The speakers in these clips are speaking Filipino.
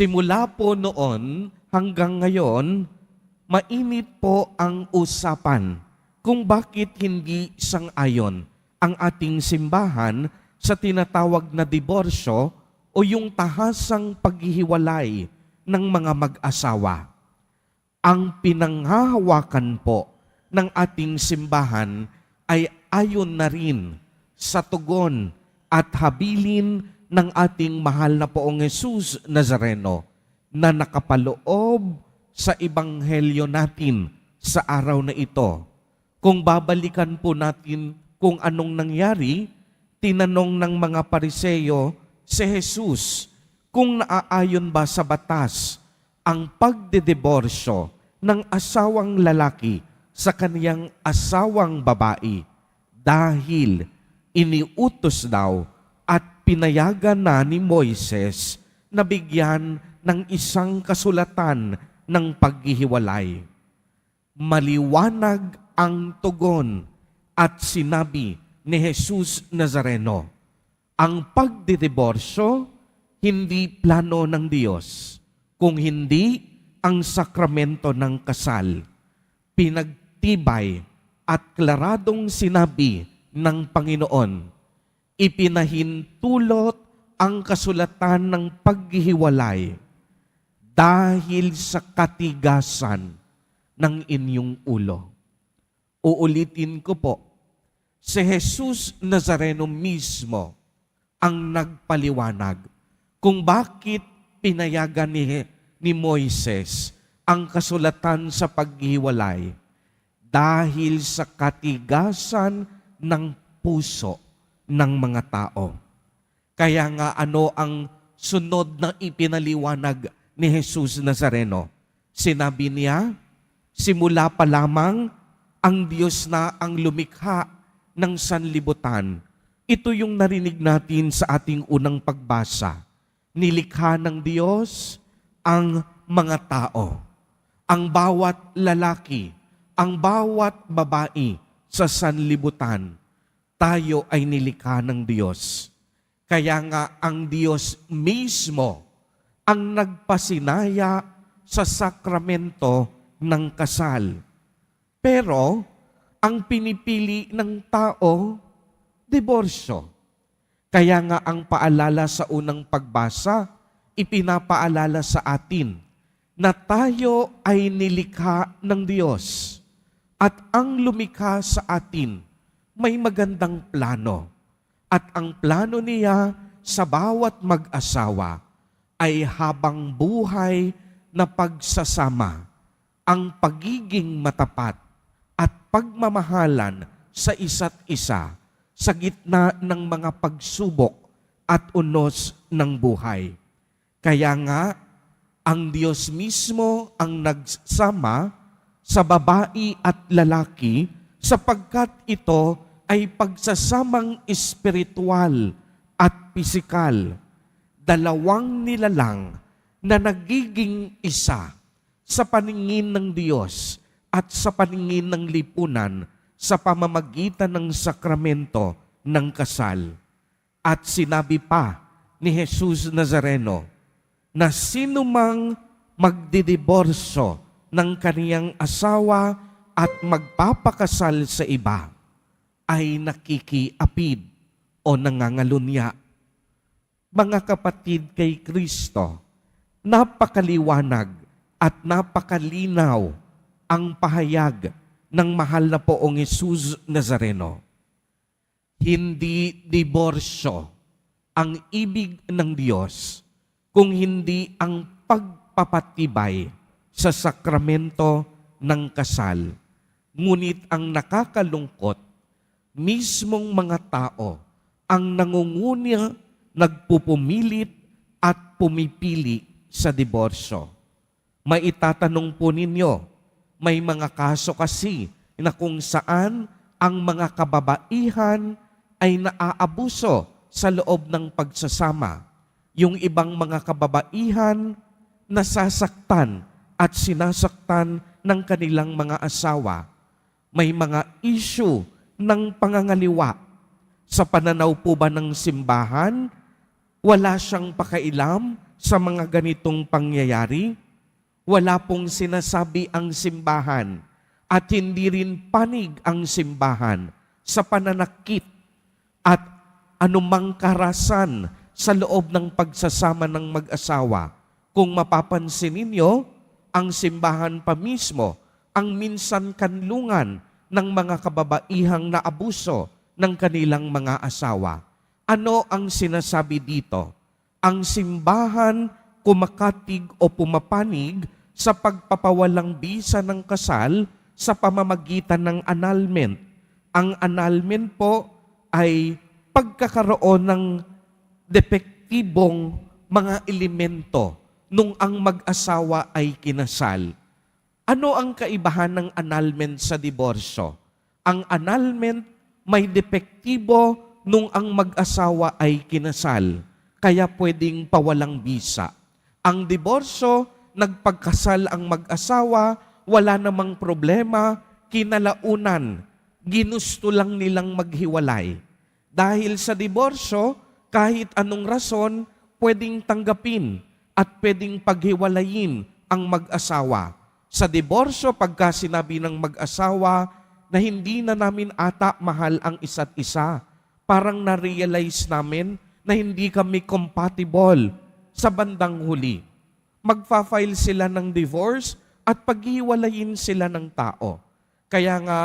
Simula po noon hanggang ngayon, mainit po ang usapan kung bakit hindi sang-ayon ang ating simbahan sa tinatawag na diborsyo o yung tahasang paghihiwalay ng mga mag-asawa. Ang pinanghahawakan po ng ating simbahan ay ayon na rin sa tugon at habilin ng ating mahal na poong Jesus Nazareno na nakapaloob sa ebanghelyo natin sa araw na ito. Kung babalikan po natin kung anong nangyari, tinanong ng mga pariseyo si Jesus kung naaayon ba sa batas ang pagdediborsyo ng asawang lalaki sa kaniyang asawang babae dahil iniutos daw pinayagan na ni Moises na bigyan ng isang kasulatan ng paghihiwalay. Maliwanag ang tugon at sinabi ni Jesus Nazareno, ang pagdidiborsyo hindi plano ng Diyos, kung hindi ang sakramento ng kasal. Pinagtibay at klaradong sinabi ng Panginoon, ipinahintulot ang kasulatan ng paghihiwalay dahil sa katigasan ng inyong ulo. Uulitin ko po, si Jesus Nazareno mismo ang nagpaliwanag kung bakit pinayagan ni, ni Moises ang kasulatan sa paghiwalay dahil sa katigasan ng puso ng mga tao. Kaya nga ano ang sunod na ipinaliwanag ni Jesus Nazareno? Sinabi niya, simula pa lamang ang Diyos na ang lumikha ng sanlibutan. Ito yung narinig natin sa ating unang pagbasa. Nilikha ng Diyos ang mga tao. Ang bawat lalaki, ang bawat babae sa sanlibutan, tayo ay nilikha ng Diyos. Kaya nga ang Diyos mismo ang nagpasinaya sa sakramento ng kasal. Pero ang pinipili ng tao, diborsyo. Kaya nga ang paalala sa unang pagbasa, ipinapaalala sa atin na tayo ay nilikha ng Diyos at ang lumikha sa atin may magandang plano. At ang plano niya sa bawat mag-asawa ay habang buhay na pagsasama, ang pagiging matapat at pagmamahalan sa isa't isa sa gitna ng mga pagsubok at unos ng buhay. Kaya nga, ang Diyos mismo ang nagsama sa babae at lalaki sapagkat ito ay pagsasamang espiritual at pisikal, dalawang nilalang na nagiging isa sa paningin ng Diyos at sa paningin ng lipunan sa pamamagitan ng sakramento ng kasal. At sinabi pa ni Jesus Nazareno na sino mang magdidiborsyo ng kaniyang asawa at magpapakasal sa iba ay nakikiapid o nangangalunya. Mga kapatid kay Kristo, napakaliwanag at napakalinaw ang pahayag ng mahal na poong Jesus Nazareno. Hindi diborsyo ang ibig ng Diyos kung hindi ang pagpapatibay sa sakramento ng kasal. Ngunit ang nakakalungkot, mismong mga tao ang nangungunya, nagpupumilit at pumipili sa diborsyo. Maitatanong po ninyo, may mga kaso kasi na kung saan ang mga kababaihan ay naaabuso sa loob ng pagsasama. Yung ibang mga kababaihan nasasaktan at sinasaktan ng kanilang mga asawa. May mga issue ng pangangaliwa. Sa pananaw po ba ng simbahan, wala siyang pakailam sa mga ganitong pangyayari? Wala pong sinasabi ang simbahan at hindi rin panig ang simbahan sa pananakit at anumang karasan sa loob ng pagsasama ng mag-asawa. Kung mapapansin ninyo, ang simbahan pa mismo ang minsan kanlungan ng mga kababaihang na abuso ng kanilang mga asawa. Ano ang sinasabi dito? Ang simbahan kumakatig o pumapanig sa pagpapawalang bisa ng kasal sa pamamagitan ng annulment. Ang annulment po ay pagkakaroon ng depektibong mga elemento nung ang mag-asawa ay kinasal. Ano ang kaibahan ng annulment sa diborsyo? Ang annulment may depektibo nung ang mag-asawa ay kinasal, kaya pwedeng pawalang bisa. Ang diborsyo, nagpagkasal ang mag-asawa, wala namang problema, kinalaunan, ginusto lang nilang maghiwalay. Dahil sa diborsyo, kahit anong rason, pwedeng tanggapin at pwedeng paghiwalayin ang mag-asawa. Sa diborsyo, pagka sinabi ng mag-asawa na hindi na namin ata mahal ang isa't isa, parang na-realize namin na hindi kami compatible sa bandang huli. Magfa-file sila ng divorce at paghiwalayin sila ng tao. Kaya nga,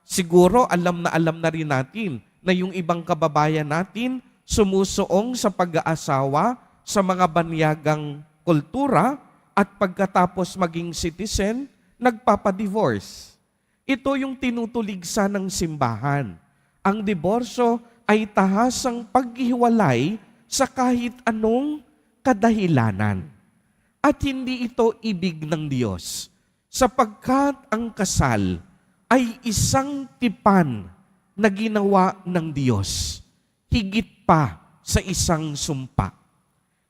siguro alam na alam na rin natin na yung ibang kababayan natin sumusuong sa pag-aasawa sa mga banyagang kultura at pagkatapos maging citizen, nagpapadivorce. Ito yung tinutuligsa ng simbahan. Ang diborsyo ay tahasang paghiwalay sa kahit anong kadahilanan. At hindi ito ibig ng Diyos, sapagkat ang kasal ay isang tipan na ginawa ng Diyos, higit pa sa isang sumpa.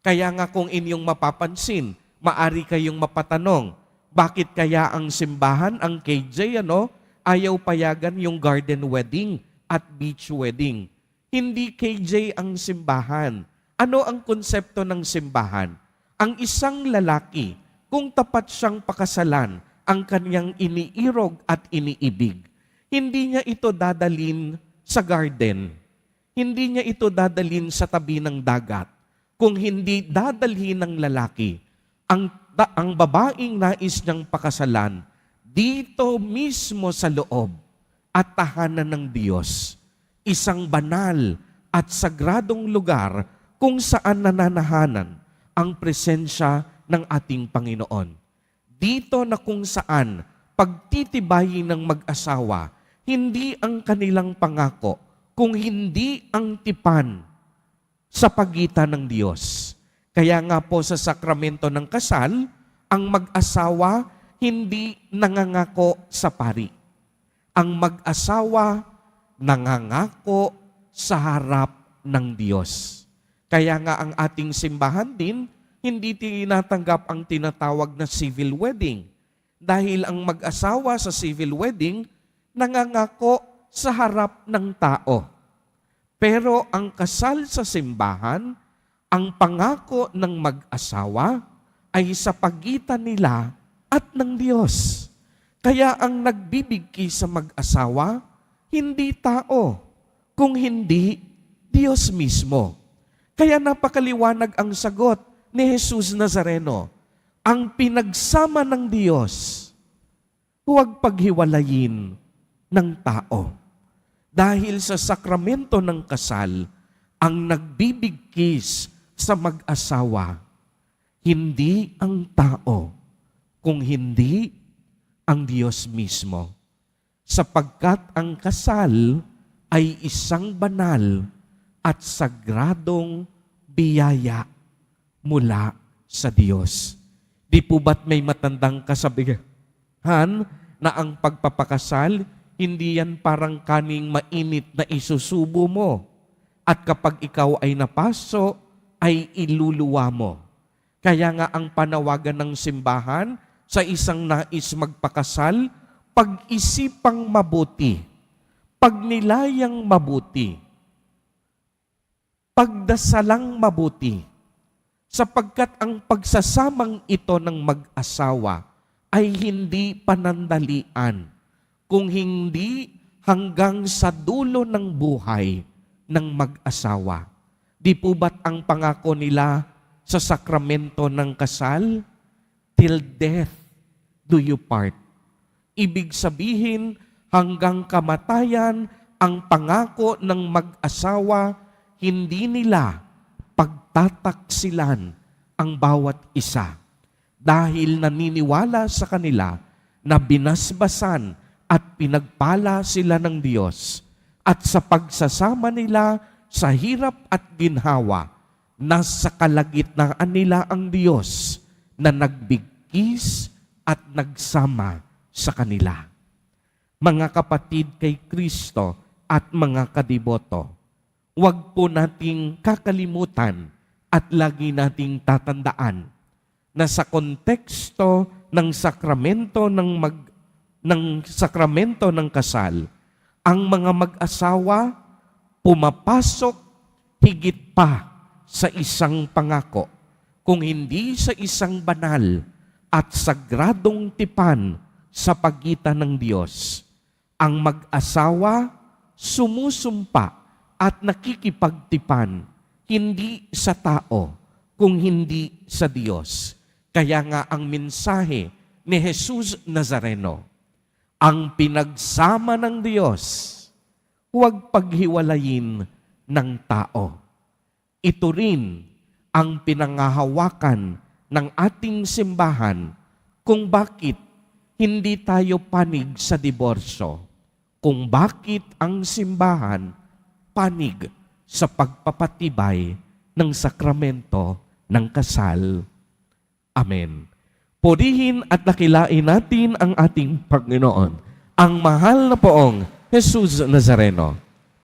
Kaya nga kung inyong mapapansin, maari kayong mapatanong, bakit kaya ang simbahan, ang KJ, ano, ayaw payagan yung garden wedding at beach wedding? Hindi KJ ang simbahan. Ano ang konsepto ng simbahan? Ang isang lalaki, kung tapat siyang pakasalan, ang kanyang iniirog at iniibig, hindi niya ito dadalin sa garden. Hindi niya ito dadalin sa tabi ng dagat. Kung hindi dadalhin ng lalaki, ang, ang babaeng nais niyang pakasalan, dito mismo sa loob at tahanan ng Diyos, isang banal at sagradong lugar kung saan nananahanan ang presensya ng ating Panginoon. Dito na kung saan pagtitibayin ng mag-asawa, hindi ang kanilang pangako, kung hindi ang tipan sa pagitan ng Diyos. Kaya nga po sa sakramento ng kasal, ang mag-asawa hindi nangangako sa pari. Ang mag-asawa nangangako sa harap ng Diyos. Kaya nga ang ating simbahan din, hindi tinatanggap ang tinatawag na civil wedding. Dahil ang mag-asawa sa civil wedding, nangangako sa harap ng tao. Pero ang kasal sa simbahan, ang pangako ng mag-asawa ay sa pagitan nila at ng Diyos. Kaya ang nagbibigki sa mag-asawa, hindi tao, kung hindi Diyos mismo. Kaya napakaliwanag ang sagot ni Jesus Nazareno. Ang pinagsama ng Diyos, huwag paghiwalayin ng tao. Dahil sa sakramento ng kasal, ang nagbibigkis sa mag-asawa, hindi ang tao, kung hindi ang Diyos mismo. Sapagkat ang kasal ay isang banal at sagradong biyaya mula sa Diyos. Di po ba't may matandang kasabihan na ang pagpapakasal, hindi yan parang kaning mainit na isusubo mo. At kapag ikaw ay napaso, ay iluluwa mo. Kaya nga ang panawagan ng simbahan sa isang nais magpakasal, pag-isipang mabuti, pagnilayang mabuti, pagdasalang mabuti, sapagkat ang pagsasamang ito ng mag-asawa ay hindi panandalian, kung hindi hanggang sa dulo ng buhay ng mag-asawa. Di po ba't ang pangako nila sa sakramento ng kasal? Till death do you part. Ibig sabihin, hanggang kamatayan, ang pangako ng mag-asawa, hindi nila pagtataksilan ang bawat isa dahil naniniwala sa kanila na binasbasan at pinagpala sila ng Diyos at sa pagsasama nila sa hirap at ginhawa, nasa kalagitnaan nila ang Diyos na nagbigkis at nagsama sa kanila. Mga kapatid kay Kristo at mga kadiboto, huwag po nating kakalimutan at lagi nating tatandaan na sa konteksto ng sakramento ng mag ng sakramento ng kasal, ang mga mag-asawa pumapasok higit pa sa isang pangako, kung hindi sa isang banal at sagradong tipan sa pagitan ng Diyos. Ang mag-asawa sumusumpa at nakikipagtipan hindi sa tao, kung hindi sa Diyos. Kaya nga ang mensahe ni Jesus Nazareno, ang pinagsama ng Diyos, huwag paghiwalayin ng tao. Ito rin ang pinangahawakan ng ating simbahan kung bakit hindi tayo panig sa diborsyo, kung bakit ang simbahan panig sa pagpapatibay ng sakramento ng kasal. Amen. Purihin at nakilain natin ang ating Panginoon, ang mahal na poong Jesus Nazareno.